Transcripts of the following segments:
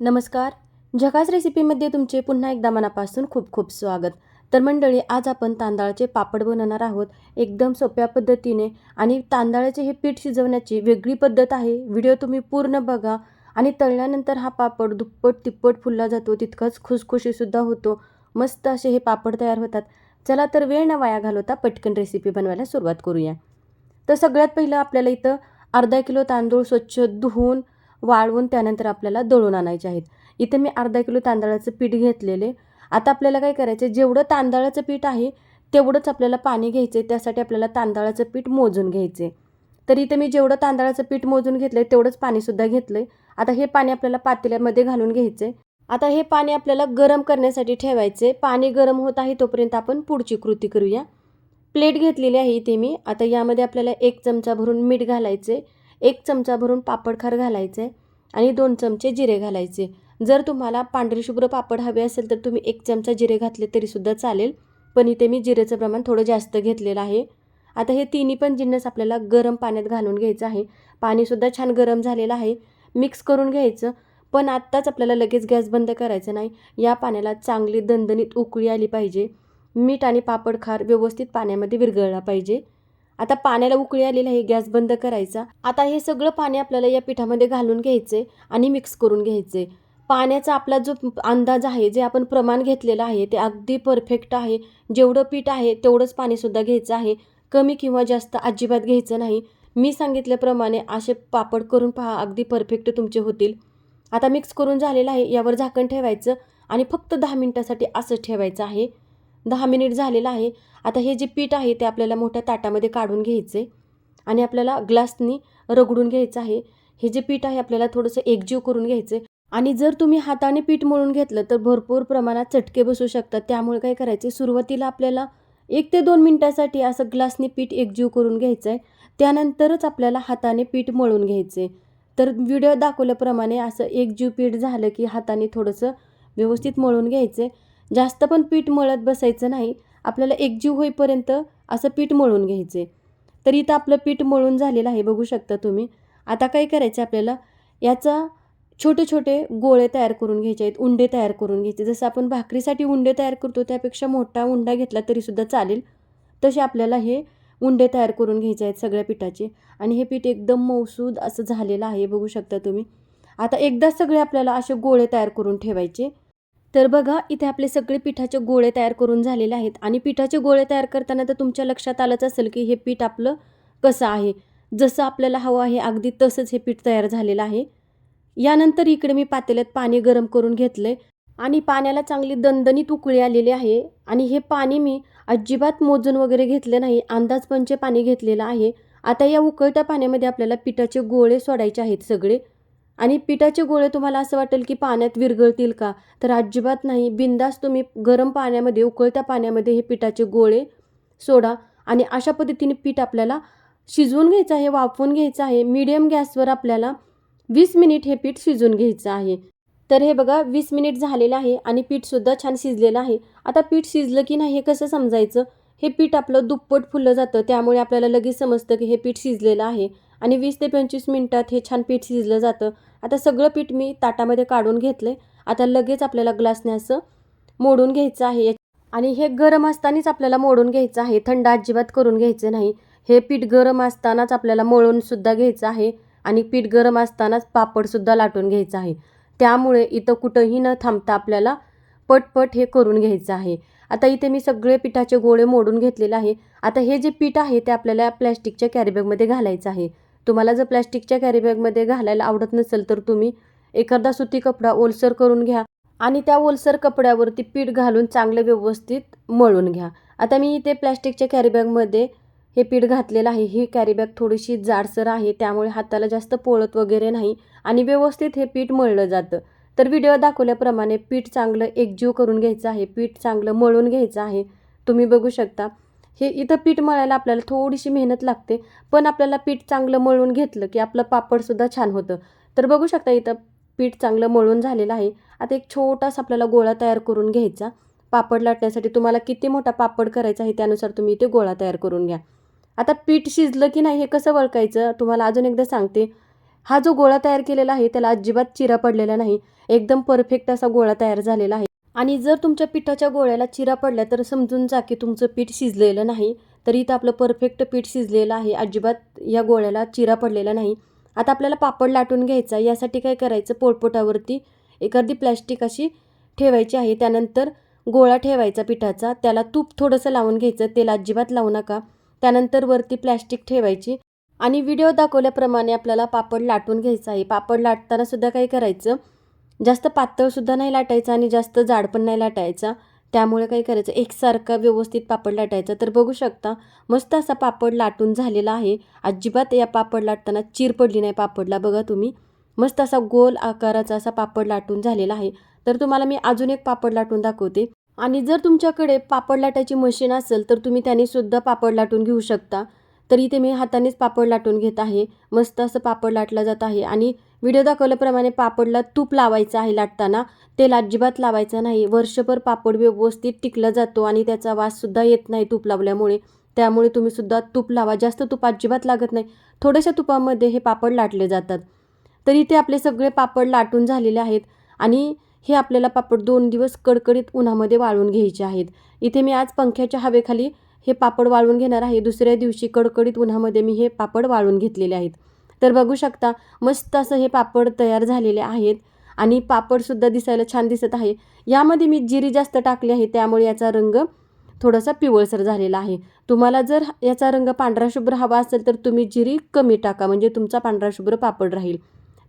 नमस्कार. झकास रेसिपीमध्ये तुमचे पुन्हा एकदा मनापासून खूप खूप स्वागत. तर मंडळी आज आपण तांदळाचे पापड बनवणार आहोत. एकदम सोप्या पद्धतीने आणि तांदळाचे हे पीठ शिजवण्याची वेगळी पद्धत आहे. व्हिडिओ तुम्ही पूर्ण बघा आणि तळल्यानंतर हा पापड दुप्पट तिप्पट फुलला जातो. तितकाच खुसखुशीसुद्धा होतो. मस्त असे हे पापड तयार होतात. चला तर वेळ न वाया घालवता पटकन रेसिपी बनवायला सुरुवात करूया. तर सगळ्यात पहिलं आपल्याला इथं अर्धा किलो तांदूळ स्वच्छ धुवून वाळवून त्यानंतर आपल्याला दळून आणायचे आहेत. इथे मी अर्धा किलो तांदळाचं पीठ घेतलेले. आता आपल्याला काय करायचं आहे जेवढं तांदळाचं पीठ आहे तेवढंच आपल्याला पाणी घ्यायचं आहे त्यासाठी आपल्याला तांदळाचं पीठ मोजून घ्यायचं तर इथे मी जेवढं तांदळाचं पीठ मोजून घेतलं आहे तेवढंच पाणीसुद्धा घेतलं आहे आता हे पाणी आपल्याला पातेल्यामध्ये घालून घ्यायचं आहे आता हे पाणी आपल्याला गरम करण्यासाठी ठेवायचे पाणी गरम होत आहे तोपर्यंत आपण पुढची कृती करूया. प्लेट घेतलेली आहे इथे मी. आता यामध्ये आपल्याला एक चमचा भरून मीठ घालायचे एक चमचा भरून पापडखार घालायचे आणि दोन चमचे जिरे घालायचे. जर तुम्हाला पांढरे शुभ्र पापड हवे असेल तर तुम्ही एक चमचा जिरे घातले तरीसुद्धा चालेल. पण इथे मी जिरेचं प्रमाण थोडं जास्त घेतलेलं आहे. आता हे तिन्ही पण जिन्नस आपल्याला गरम पाण्यात घालून घ्यायचं आहे. पाणीसुद्धा छान गरम झालेलं आहे. मिक्स करून घ्यायचं. पण आत्ताच आपल्याला लगेच गॅस बंद करायचं नाही. या पाण्याला चांगली दणदणीत उकळी आली पाहिजे. मीठ आणि पापड खार व्यवस्थित पाण्यामध्ये विरघळला पाहिजे. आता पाण्याला उकळी आलेली आहे गॅस बंद करायचा. आता हे सगळं पाणी आपल्याला या पिठामध्ये घालून घ्यायचे आणि मिक्स करून घ्यायचे. पाण्याचा आपला जो अंदाज आहे जे आपण प्रमाण घेतलेलं आहे ते अगदी परफेक्ट आहे. जेवढं पीठ आहे तेवढंच पाणीसुद्धा घ्यायचं आहे. कमी किंवा जास्त अजिबात घ्यायचं नाही. मी सांगितल्याप्रमाणे असे पापड करून पहा अगदी परफेक्ट तुमचे होतील. आता मिक्स करून झालेलं आहे यावर झाकण ठेवायचं आणि फक्त दहा मिनटासाठी असं ठेवायचं आहे. दहा मिनिट झालेलं आहे. आता हे जे पीठ आहे ते आपल्याला मोठ्या ताटामध्ये काढून घ्यायचे आणि आपल्याला ग्लासनी रगडून घ्यायचं आहे. हे जे पीठ आहे आपल्याला थोडंसं एकजीव करून घ्यायचं आणि जर तुम्ही हाताने पीठ मळून घेतलं तर भरपूर प्रमाणात चटके बसू शकतात. त्यामुळे काय करायचे सुरुवातीला आपल्याला एक ते दोन मिनटासाठी असं ग्लासने पीठ एकजीव करून घ्यायचं आहे त्यानंतरच आपल्याला हाताने पीठ मळून घ्यायचे तर व्हिडिओ दाखवल्याप्रमाणे असं एकजीव पीठ झालं की हाताने थोडंसं व्यवस्थित मळून घ्यायचं जास्त पण पीठ मळत बसायचं नाही. आपल्याला एकजीव होईपर्यंत असं पीठ मळून घ्यायचे. तर इथं आपलं पीठ मळून झालेलं आहे बघू शकता तुम्ही. आता काय करायचं आपल्याला? याचा छोटे छोटे गोळे तयार करून घ्यायचे आहेत उंडे तयार करून घ्यायचे. जसं आपण भाकरीसाठी उंडे तयार करतो त्यापेक्षा मोठा उंडा घेतला तरीसुद्धा चालेल. तसे आपल्याला हे उंडे तयार करून घ्यायचे आहेत सगळ्या पिठाचे. आणि हे पीठ एकदम मौसूद असं झालेलं आहे बघू शकता तुम्ही. आता एकदा सगळे आपल्याला असे गोळे तयार करून ठेवायचे. तर बघा इथे आपले सगळे पिठाचे गोळे तयार करून झालेले आहेत. आणि पिठाचे गोळे तयार करताना तर तुमच्या लक्षात आलंच असेल की हे पीठ आपलं कसं आहे. जसं आपल्याला हवं आहे अगदी तसंच हे पीठ तयार झालेलं आहे. यानंतर इकडे मी पातेल्यात पाणी गरम करून घेतलंय. आणि पाण्याला चांगली दणदणीत उकळी आलेली आहे. आणि हे पाणी मी अजिबात मोजून वगैरे घेतलं नाही. अंदाजपंचे पाणी घेतलेलं आहे. आता या उकळत्या पाण्यामध्ये आपल्याला पिठाचे गोळे सोडायचे आहेत सगळे. आणि पिठाचे गोळे तुम्हाला असं वाटेल की पाण्यात विरघळतील का? तर अजिबात नाही. बिंदास तुम्ही गरम पाण्यामध्ये उकळत्या पाण्यामध्ये हे पिठाचे गोळे सोडा आणि अशा पद्धतीने पीठ आपल्याला शिजवून घ्यायचं आहे वाफवून घ्यायचं आहे. मीडियम गॅसवर आपल्याला वीस मिनिट हे पीठ शिजवून घ्यायचं आहे. तर हे बघा वीस मिनिट झालेलं आहे आणि पीठसुद्धा छान शिजलेलं आहे. आता पीठ शिजलं की नाही हे कसं समजायचं? हे पीठ आपलं दुप्पट फुललं जातं. त्यामुळे आपल्याला लगेच समजतं की हे पीठ शिजलेलं आहे. आणि वीस ते पंचवीस मिनटात हे छान पीठ शिजलं जातं. आता सगळं पीठ मी ताटामध्ये काढून घेतलं आता लगेच आपल्याला ग्लासने असं मोडून घ्यायचं आहे. आणि हे गरम असतानाच आपल्याला मोडून घ्यायचं आहे. थंड अजिबात करून घ्यायचं नाही. हे पीठ गरम असतानाच आपल्याला मळूनसुद्धा घ्यायचं आहे. आणि पीठ गरम असतानाच पापडसुद्धा लाटून घ्यायचं आहे. त्यामुळे इथं कुठंही न थांबता आपल्याला पटपट हे करून घ्यायचं आहे. आता इथे मी सगळे पिठाचे गोळे मोडून घेतलेले आहे. आता हे जे पीठ आहे ते आपल्याला प्लॅस्टिकच्या कॅरीबॅगमध्ये घालायचं आहे. तुम्हाला जर प्लॅस्टिकच्या कॅरीबॅगमध्ये घालायला आवडत नसेल तर तुम्ही एखादा सुती कपडा ओलसर करून घ्या आणि त्या ओलसर कपड्यावरती पीठ घालून चांगलं व्यवस्थित मळून घ्या. आता मी इथे प्लॅस्टिकच्या कॅरीबॅगमध्ये हे पीठ घातलेलं आहे. ही कॅरीबॅग थोडीशी जाडसर आहे त्यामुळे हाताला जास्त पोळत वगैरे नाही आणि व्यवस्थित हे पीठ मळलं जातं. तर व्हिडिओ दाखवल्याप्रमाणे पीठ चांगलं एकजीव करून घ्यायचं आहे पीठ चांगलं मळून घ्यायचं आहे. तुम्ही बघू शकता. हे इथं पीठ मळायला आपल्याला थोडीशी मेहनत लागते पण आपल्याला पीठ चांगलं मळून घेतलं की आपलं पापडसुद्धा छान होतं. तर बघू शकता इथं पीठ चांगलं मळून झालेलं आहे. आता एक छोटासा आपल्याला गोळा तयार करून घ्यायचा. पापड लाटण्यासाठी तुम्हाला किती मोठा पापड करायचा आहे त्यानुसार तुम्ही इथे गोळा तयार करून घ्या. आता पीठ शिजलं की नाही हे कसं वळकायचं तुम्हाला अजून एकदा सांगते. हा जो गोळा तयार केलेला आहे त्याला अजिबात चिरा पडलेला नाही. एकदम परफेक्ट असा गोळा तयार झालेला आहे. आणि जर तुमच्या पिठाच्या गोळ्याला चिरा पडल्या तर समजून जा की तुमचं पीठ शिजलेलं नाही तर इथं आपलं परफेक्ट पीठ शिजलेलं आहे. अजिबात या गोळ्याला चिरा पडलेला नाही. आता आपल्याला पापड लाटून घ्यायचा यासाठी काय करायचं? पोटपोटावरती एखादी प्लॅस्टिक अशी ठेवायची आहे. त्यानंतर गोळा ठेवायचा पिठाचा. त्याला तूप थोडंसं लावून घ्यायचं. तेल अजिबात लावू नका. त्यानंतर वरती प्लॅस्टिक ठेवायची. आणि व्हिडिओ दाखवल्याप्रमाणे आपल्याला पापड लाटून घ्यायचा आहे. पापड लाटताना सुद्धा काय करायचं? जास्त पातळसुद्धा नाही लाटायचं आणि जास्त जाड पण नाही लाटायचा. त्यामुळे काय करायचं? एकसारखा व्यवस्थित पापड लाटायचा. तर बघू शकता मस्त असा पापड लाटून झालेला आहे. अजिबात या पापड लाटताना चीर पडली नाही पापडला. बघा तुम्ही मस्त असा गोल आकाराचा असा पापड लाटून झालेला आहे. तर तुम्हाला मी अजून एक पापड लाटून दाखवते. आणि जर तुमच्याकडे पापड लाटायची मशीन असेल तर तुम्ही त्याने सुद्धा पापड लाटून घेऊ शकता. तर इथे मी हातानेच पापड लाटून घेत आहे. मस्त असं पापड लाटला जात आहे. आणि व्हिडिओ दाखवल्याप्रमाणे पापडला तूप लावायचं आहे लाटताना. तेल अजिबात लावायचं नाही. वर्षभर पापड व्यवस्थित टिकला जातो आणि त्याचा वाससुद्धा येत नाही तूप लावल्यामुळे. त्यामुळे तुम्ही सुद्धा तूप लावा. जास्त तूप अजिबात लागत नाही. थोड्याशा तुपामध्ये हे पापड लाटले जातात. तर इथे आपले सगळे पापड लाटून झालेले आहेत आणि हे आपल्याला पापड दोन दिवस कडकडीत उन्हामध्ये वाळून घ्यायचे आहेत. इथे मी आज पंख्याच्या हवेखाली हे पापड वाळून घेणार आहे. दुसऱ्या दिवशी कडकडीत उन्हामध्ये मी हे पापड वाळून घेतलेले आहेत. तर बघू शकता मस्त असं हे पापड तयार झालेले आहेत आणि पापडसुद्धा दिसायला छान दिसत आहे. यामध्ये मी जिरी जास्त टाकली आहे त्यामुळे याचा रंग थोडासा पिवळसर झालेला आहे. तुम्हाला जर याचा रंग पांढरा शुभ्र हवा असेल तर तुम्ही जिरी कमी टाका म्हणजे तुमचा पांढरा शुभ्र पापड राहील.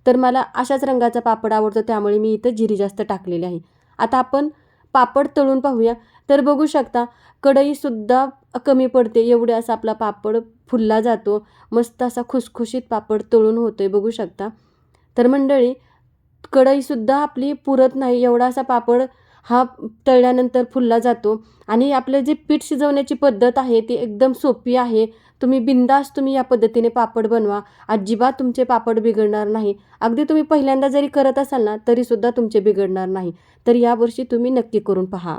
तर मला अशाच रंगाचा पापड आवडतो त्यामुळे मी इथं जिरी जास्त टाकलेली आहे. आता आपण पापड तळून पाहूया. तर बघू शकता कढईसुद्धा कमी पडते एवढे असा आपला पापड फुलला जातो. मस्त असा खुसखुशीत पापड तळून होतो आहे बघू शकता. तर मंडळी कढईसुद्धा आपली पुरत नाही एवढा असा पापड हा तळल्यानंतर फुलला जातो. आणि आपलं जे पीठ शिजवण्याची पद्धत आहे ती एकदम सोपी आहे. तुम्ही बिंदास तुम्ही या पद्धतीने पापड बनवा. अजिबात तुमचे पापड बिघडणार नाही. अगदी तुम्ही पहिल्यांदा जरी करत असाल ना तरीसुद्धा तुमचे बिघडणार नाही. तर यावर्षी तुम्ही नक्की करून पहा.